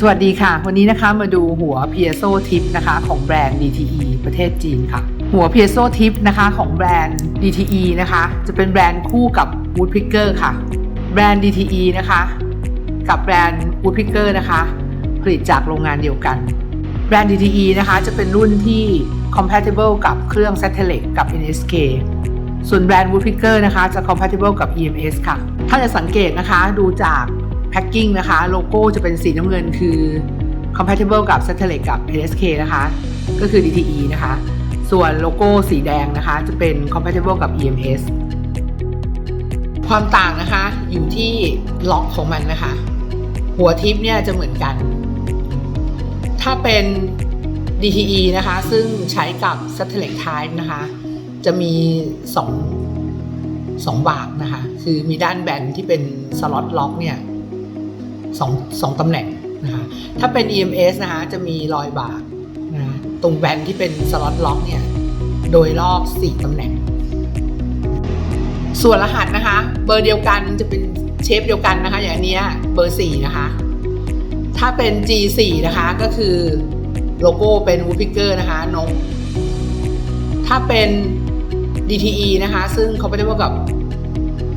สวัสดีค่ะ วันนี้นะคะมาดูหัว Piezo Tip นะคะของแบรนด์ DTE ประเทศจีนค่ะ หัว Piezo Tip นะคะของแบรนด์ DTE นะคะ จะเป็นแบรนด์คู่กับ Woodpecker ค่ะ แบรนด์ DTE นะคะ กับแบรนด์ Woodpecker นะคะ ผลิตจากโรงงานเดียวกัน แบรนด์ DTE นะคะ จะเป็นรุ่นที่ compatible กับเครื่อง Satellite กับ NSK ส่วนแบรนด์ Woodpecker นะคะจะ compatible กับ EMS ค่ะ ถ้าจะสังเกตนะคะดูจาก แพ็กกิ้งนะคะ โลโก้จะเป็นสีน้ำเงินคือ compatible กับ Satellite กับ NSK นะคะ ก็คือ DTE นะคะ ส่วนโลโก้สีแดงนะคะ จะเป็น compatible กับ EMS ความต่างนะคะอยู่ที่ล็อกของมันนะคะ หัวทิปเนี่ยจะเหมือนกัน ถ้าเป็น DTE นะคะ ซึ่งใช้กับ Satellite Type นะคะ จะมี 2 2 บากนะคะ คือมีด้านแบนที่เป็นสล็อตล็อกเนี่ย สองสองตำแหน่งนะคะถ้าเป็น EMS นะคะจะมีรอยบากนะตรงแบนที่เป็นสล็อตล็อกเนี่ยโดยรอบ 4ตำแหน่ง ส่วนรหัสนะคะ เบอร์เดียวกันจะเป็นเชฟเดียวกันนะคะ อย่างนี้เบอร์ 4 นะคะ ถ้าเป็น G4 นะคะก็คือโลโก้เป็น Woodpecker นะคะนงถ้าเป็น DTE นะคะ ซึ่งเขาไม่ได้ว่ากับ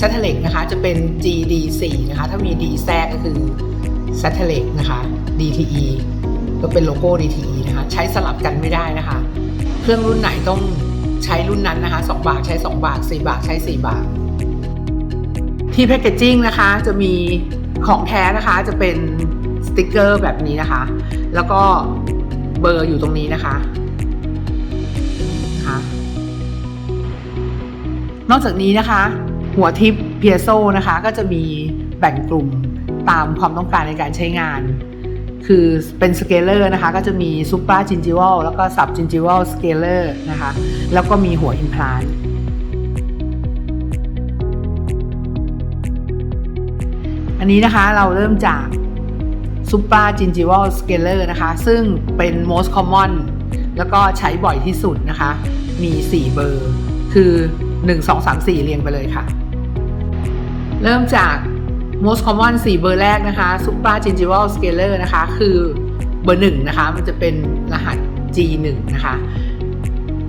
Satellite นะคะจะเป็น GD4 นะคะถ้ามี D แทรกก็คือ Satellite นะคะ DTE ก็เป็นโลโก้ DTE นะคะใช้สลับกันไม่ได้นะคะ เครื่องรุ่นไหนต้องใช้รุ่นนั้นนะคะ 2 บาทใช้ 2 บาท 4 บาทใช้ 4 บาท ที่แพคเกจจิ้งนะคะจะมีของแท้นะคะจะเป็นสติกเกอร์แบบนี้นะคะ แล้วก็เบอร์อยู่ตรงนี้นะคะนะคะ นอกจากนี้นะคะ หัวทิปเพียโซนะคะ ก็จะมีแบ่งกลุ่มตามความต้องการในการใช้งาน คือเป็นสเกลเลอร์นะคะ ก็จะมีซูเปอร์จินจิวลแล้วก็ซับจินจิวลสเกลเลอร์นะคะ แล้วก็มีหัวอิมพลานอันนี้นะคะเราเริ่มจาก Super Gingival Scaler นะคะ ซึ่งเป็น most common แล้วก็ใช้บ่อยที่สุดนะคะ มี 4 เบอร์ คือ 1 2 3 4 เรียงไปเลยค่ะ เริ่มจาก most common 4 เบอร์แรกนะคะ Super Gingival Scaler นะคะ คือเบอร์1นะคะ มันจะเป็นรหัส G1 นะคะ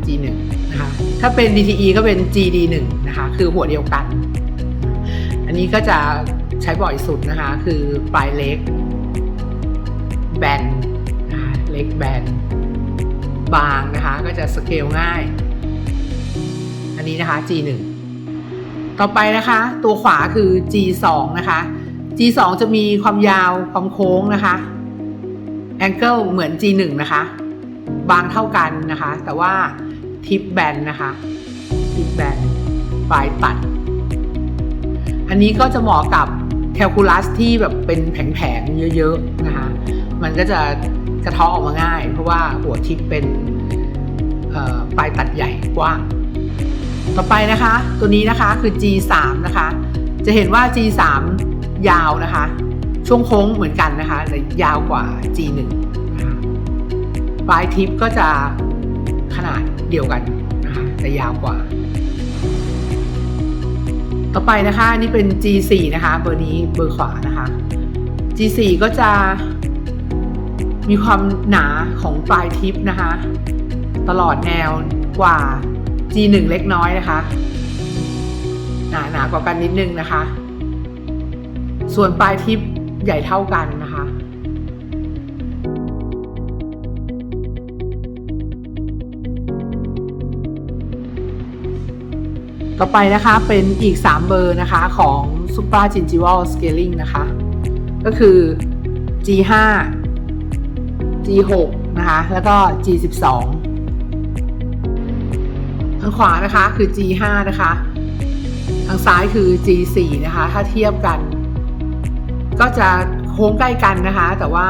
G1 นะคะ ถ้าเป็น DTE ก็เป็น GD1 นะคะ คือหัวเดียวกัน อันนี้ก็จะใช้บ่อยสุดนะคะ คือปลายเล็ก แบนนะคะเล็กแบน บางนะคะ ก็จะสเกลง่าย อันนี้นะคะ G1 ต่อไปนะคะ ตัวขวาคือ G2 นะคะ G2 จะมีความยาวความโค้งนะคะแองเกิลเหมือน G1 นะคะ บางเท่ากันนะคะ แต่ว่าทิปแบนนะคะทิปแบนปลายตัด อันนี้ก็จะเหมาะกับแคลคูลัสที่แบบเป็นแผงๆเยอะๆนะคะ มันก็จะกระทาะออกมาง่าย เพราะว่าหัวทิปเป็นปลายตัดใหญ่กว้าง ต่อไปนะคะ ตัวนี้นะคะคือ G3 นะคะ จะเห็นว่า G3 ยาวนะคะ ช่วงโค้งเหมือนกันนะคะแต่ยาวกว่า G1 นะคะปลายทิปก็จะขนาดเดียวกันนะคะแต่ยาวกว่า ต่อไปนะคะนี่เป็น G4 นะคะ เบอร์นี้เบอร์ขวานะคะ G4 ก็จะมีความหนาของปลายทิปนะคะ ตลอดแนวกว่า G1 เล็กน้อยนะคะ หนาหนากว่ากันนิดนึงนะคะ ส่วนปลายทิปใหญ่เท่ากันนะคะ ต่อไปนะคะเป็นอีก 3 เบอร์นะคะของ Super Gingival Scaling นะคะ ก็คือ G5 G6 นะคะ แล้วก็ G12 างขวานะคะคือ G5 นะคะ ทางซ้ายคือ G4 นะคะ ถ้าเทียบกัน ก็จะโค้งใกล้กันนะคะ แต่ว่า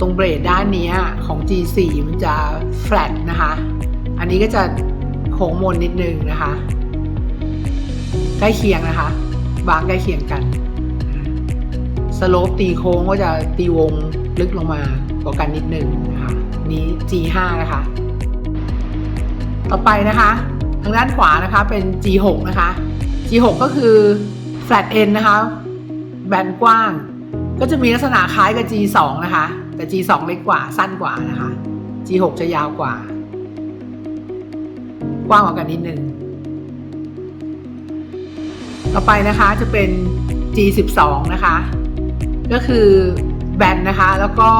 ตรงเบรดด้านนี้ของ G4 มันจะ flat นะคะ อันนี้ก็จะโค้งมนนิดนึงนะคะ ใกล้เคียงนะคะบางใกล้เคียงกัน สโลปตีโค้งก็จะตีวงลึกลงมากว่ากันนิดนึงนะคะ นี้ G5 นะคะ ต่อไปนะคะ ทางด้านขวานะคะเป็น G6 นะคะ G6 ก็คือ flat end นะคะ แบนกว้าง ก็จะมีลักษณะคล้ายกับ G2 นะคะ แต่ G2 เล็กกว่าสั้นกว่านะคะ G6 จะยาวกว่า กว้างกว่ากันนิดนึงต่อไปนะคะจะเป็น G12 นะคะ ก็คือแบนนะคะ แล้วก็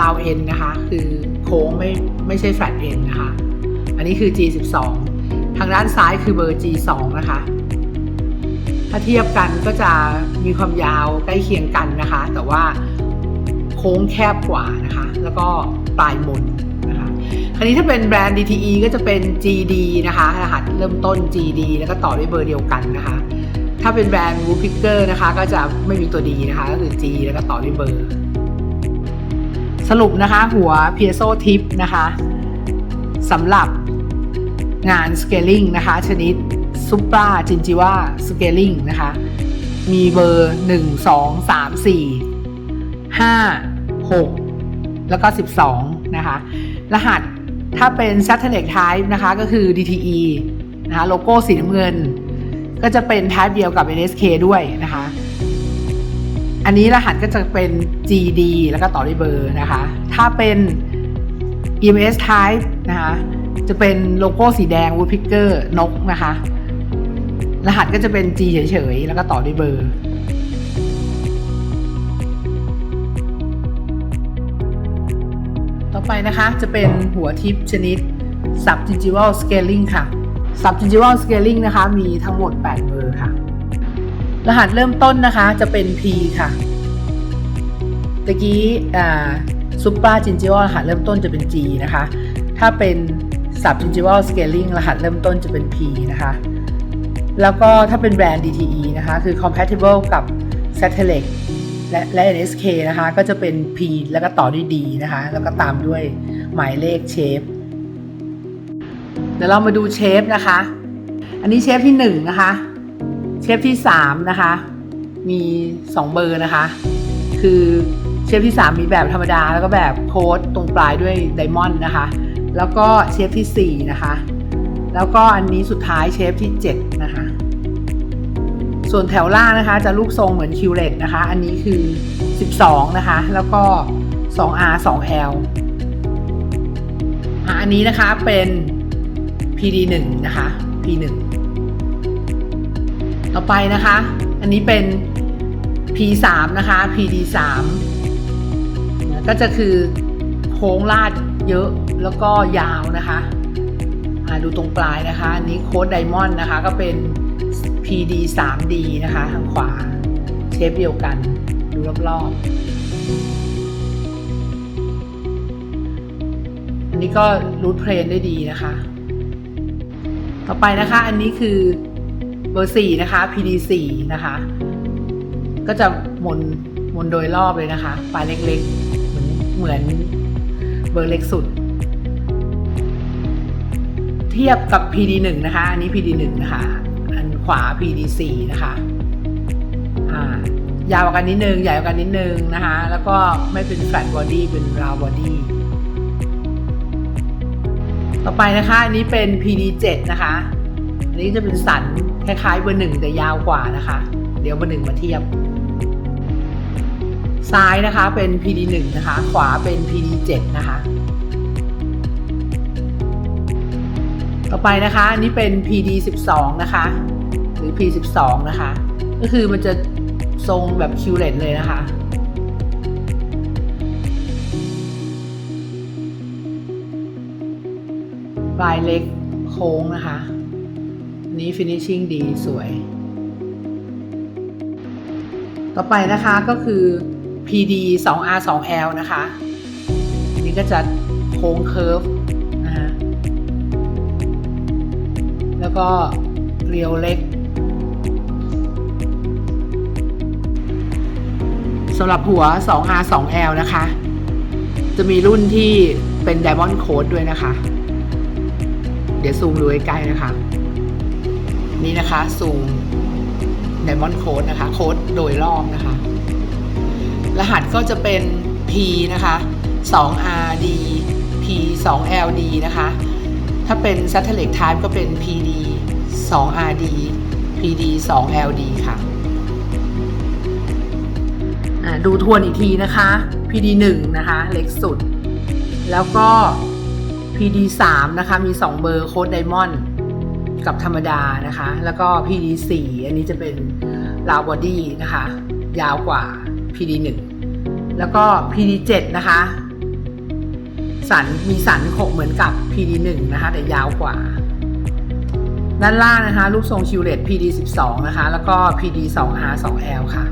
ราวเอ็นนะคะ คือโค้งไม่ไม่ใช่แฟลตเอ็นนะคะ อันนี้คือ G12 ทางด้านซ้ายคือเบอร์ G2 นะคะ ถ้าเทียบกันก็จะมีความยาวใกล้เคียงกันนะคะ แต่ว่าโค้งแคบกว่านะคะ แล้วก็ปลายมนนะคะคราวนี้ถ้าเป็นแบรนด์ DTE ก็จะเป็น GD นะคะรหัสเริ่มต้น GD แล้วก็ต่อด้วยเบอร์เดียวกันนะคะ ถ้าเป็นแบรนด์ w o o p i c k e r นะคะ ก็จะไม่มีตัว D นะคะ ก็คือ G แล้วก็ต่อด้วยเบอร์ สรุปนะคะหัว Piezo Tip นะคะสำหรับ งาน Scaling นะคะ ชนิด Supra Gingiva Scaling นะคะ มีเบอร์ 1 2 3 4 5 6 แล้วก็ 12 นะคะ รหัสถ้าเป็น Satellite Type นะคะ ก็คือ DTE นะคะ โลโก้สีน้ำเงิน ก็จะเป็น Type เดียวกับ NSK ด้วยนะคะ อันนี้รหัสก็จะเป็น GD แล้วก็ต่อด้วยเบอร์นะคะ ถ้าเป็น EMS Type นะคะ จะเป็นโลโก้สีแดง Woodpecker นกนะคะ รหัสก็จะเป็น G เฉยๆ แล้วก็ต่อด้วยเบอร์ต่อไปนะคะจะเป็นหัวทิปชนิด Subgingival Scaling ค่ะ Subgingival Scaling นะคะ มีทั้งหมด 8 เบอร์ค่ะ รหัสเริ่มต้นนะคะจะเป็น P ค่ะตะกี้ซุปเปอร์จินจิวรหัสเริ่มต้นจะเป็น G นะคะ ถ้าเป็น Sub Gingival Scaling รหัสเริ่มต้นจะเป็น P นะคะ แล้วก็ถ้าเป็นแบรนด์ DTE นะคะ คือ compatible กับ Satellite และและ NSK นะคะ ก็จะเป็น P แล้วก็ต่อด้วย D นะคะ แล้วก็ตามด้วยหมายเลขเชฟเดี๋ยวเรามาดูเชฟนะคะ อันนี้เชฟที่ 1 นะคะ เชฟที่ 3 นะคะ มี 2 เบอร์นะคะ คือเชฟที่ 3 มีแบบธรรมดา แล้วก็แบบโค้ดตรงปลายด้วยไดมอนด์นะคะ แล้วก็เชฟที่ 4 นะคะ แล้วก็อันนี้สุดท้ายเชฟที่ 7 นะคะ ส่วนแถวล่างนะคะจะรูปทรงเหมือนคิวเลตนะคะ อันนี้คือ 12 นะคะ แล้วก็ 2R 2L อันนี้นะคะเป็น PD1 นะคะ P1 ต่อไปนะคะ อันนี้เป็น P3 นะคะ PD3 ก็จะคือโค้งลาด เยอะแล้วก็ยาวนะคะดูตรงปลายนะคะอันนี้โค้ดไดมอนด์นะคะก็เป็น PD 3D นะคะทางขวาเชฟเดียวกัน ดูรอบๆ อันนี้ก็รูทเพลนได้ดีนะคะ ต่อไปนะคะอันนี้คือเบอร์4นะคะ PD 4นะคะ ก็จะมนมนโดยรอบเลยนะคะ ปลายเล็กๆ เหมือน เบอร์เล็กสุด เทียบกับ PD 1 นะคะ อันนี้ PD 1 นะคะ อันขวา PD 4 นะคะอ่ายาวกว่ากันนิดนึง ใหญ่กว่ากันนิดนึงนะคะ แล้วก็ไม่เป็น flat body เป็น round body ต่อไปนะคะ อันนี้เป็น PD 7 นะคะ อันนี้จะเป็นสันคล้ายๆเบอร์หนึ่งแต่ยาวกว่านะคะ เดี๋ยวเบอร์หนึ่งมาเทียบ ซ้ายนะคะเป็น PD 1 นะคะ ขวาเป็น PD 7 นะคะ ต่อไปนะคะอันนี้เป็น PD 12 นะคะ หรือ P 12 นะคะ ก็คือมันจะทรงแบบคิวเลตเลยนะคะปลายเล็กโค้งนะคะ นี้ finishing ดีสวย ต่อไปนะคะก็คือ PD 2R 2L นะคะอันนี้ก็จะโค้งเคิร์ฟนะคะแล้วก็เรียวเล็กสำหรับหัว 2R 2L นะคะ จะมีรุ่นที่เป็น Diamond Code ด้วยนะคะ เดี๋ยวซูมดูใกล้ๆนะคะ นี่นะคะซูม Diamond Code นะคะ โค้ดโดยรอบนะคะ รหัสก็จะเป็น P นะคะ 2RD P 2LD นะคะ ถ้าเป็น Satellite Type ก็เป็น PD 2RD PD 2LD ค่ะอ่าดูทวนอีกทีนะคะ PD 1นะคะ เล็กสุด แล้วก็ PD 3นะคะ มี 2 เบอร์โค้ดไดมอนด์กับธรรมดานะคะ แล้วก็ PD 4อันนี้จะเป็นลาวบอดี้นะคะ ยาวกว่า PD 1 แล้วก็ PD 7 นะคะ สันมีสันโคเหมือนกับ PD 1 นะคะ แต่ยาวกว่า ด้านล่างนะคะ รูปทรงคิวเลต PD 12 นะคะ แล้วก็ PD 2R 2L ค่ะ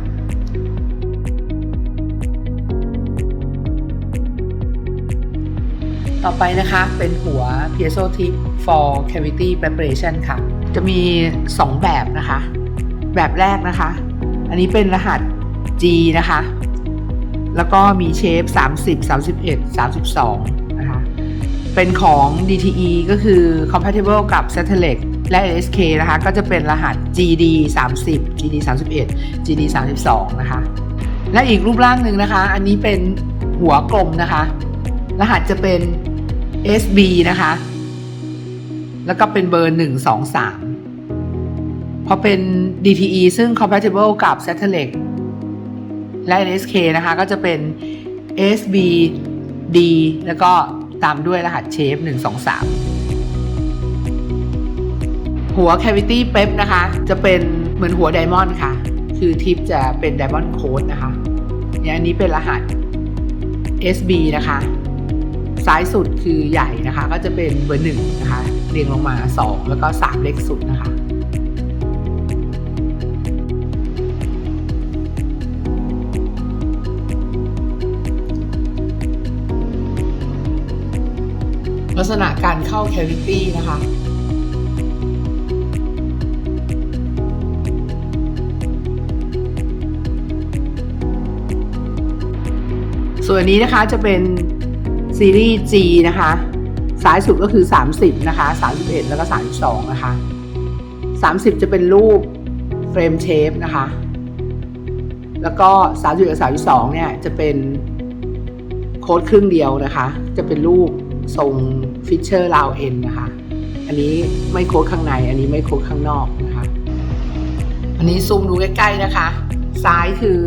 ต่อไปนะคะเป็นหัว piezo tip for cavity preparation ค่ะ จะมี 2 แบบนะคะ แบบแรกนะคะ อันนี้เป็นรหัส G นะคะ แล้วก็มีเชฟ 30 31 32 นะคะ เป็นของ DTE ก็คือ compatible กับ Satellite และ SK นะคะ ก็จะเป็นรหัส GD 30 GD 31 GD 32 นะคะ และอีกรูปร่างหนึ่งนะคะ อันนี้เป็นหัวกลมนะคะ รหัสจะเป็น SB นะคะ แล้วก็เป็นเบอร์ 1 2 3พอเป็น DTE ซึ่ง compatible กับ Satellite และ NSK นะคะก็จะเป็น SB D แล้วก็ตามด้วยรหัสเชฟ 1 2 3 หัว cavity pep นะคะ จะเป็นเหมือนหัวไดมอนด์ค่ะ คือทิปจะเป็นไดมอนด์โค้ดนะคะเนี่ยอันนี้เป็นรหัส SB นะคะ ซ้ายสุดคือใหญ่นะคะ ก็จะเป็นเบอร์หนึ่งนะคะ เรียงลงมา 2 แล้วก็ 3 เล็กสุดนะคะ ลักษณะการเข้า cavity นะคะส่วนนี้นะคะจะเป็นซีรีส์ G นะคะซ้ายสุดก็คือ 30 นะคะ 31 แล้วก็ 32 นะคะ 30 จะเป็นรูปเฟรมเชฟนะคะ แล้วก็31กับ 32 เนี่ยจะเป็นโค้ดครึ่งเดียวนะคะ จะเป็นรูป ทรงฟิชเชอร์ราวเอ็นนะคะ อันนี้ไม่โค้ดข้างใน อันนี้ไม่โค้ดข้างนอกนะคะ อันนี้ซูมดูใกล้ๆนะคะ ซ้ายคือ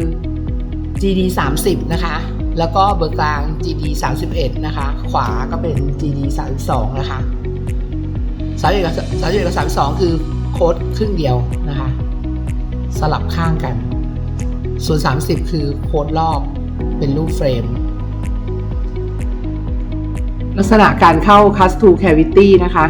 GD 30นะคะ แล้วก็เบอร์กลาง GD 31นะคะ ขวาก็เป็น GD 32นะคะ31กับ31กับ32คือโค้ดครึ่งเดียวนะคะ สลับข้างกัน ส่วน 30 คือโค้ดรอบเป็นรูปเฟรม ลักษณะการเข้า Cast to Cavity นะคะ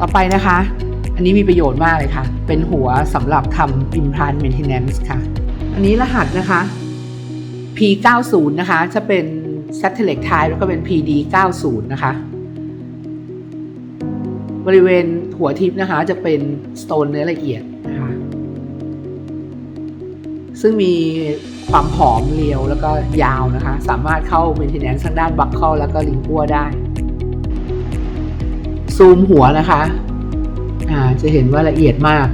ต่อไปนะคะ อันนี้มีประโยชน์มากเลยค่ะ เป็นหัวสำหรับทำ implant maintenance ค่ะ อันนี้รหัสนะคะ P90 นะคะ จะเป็น satellite type แล้วก็เป็น PD90 นะคะ บริเวณหัวทิปนะคะจะเป็น stone เนื้อละเอียดนะคะซึ่งมีความผอมเรียวแล้วก็ยาวนะคะ สามารถเข้า maintenance ทางด้าน buckle แล้วก็ลิงกัวได้ ซูมหัวนะคะอ่าจะเห็นว่าละเอียดมาก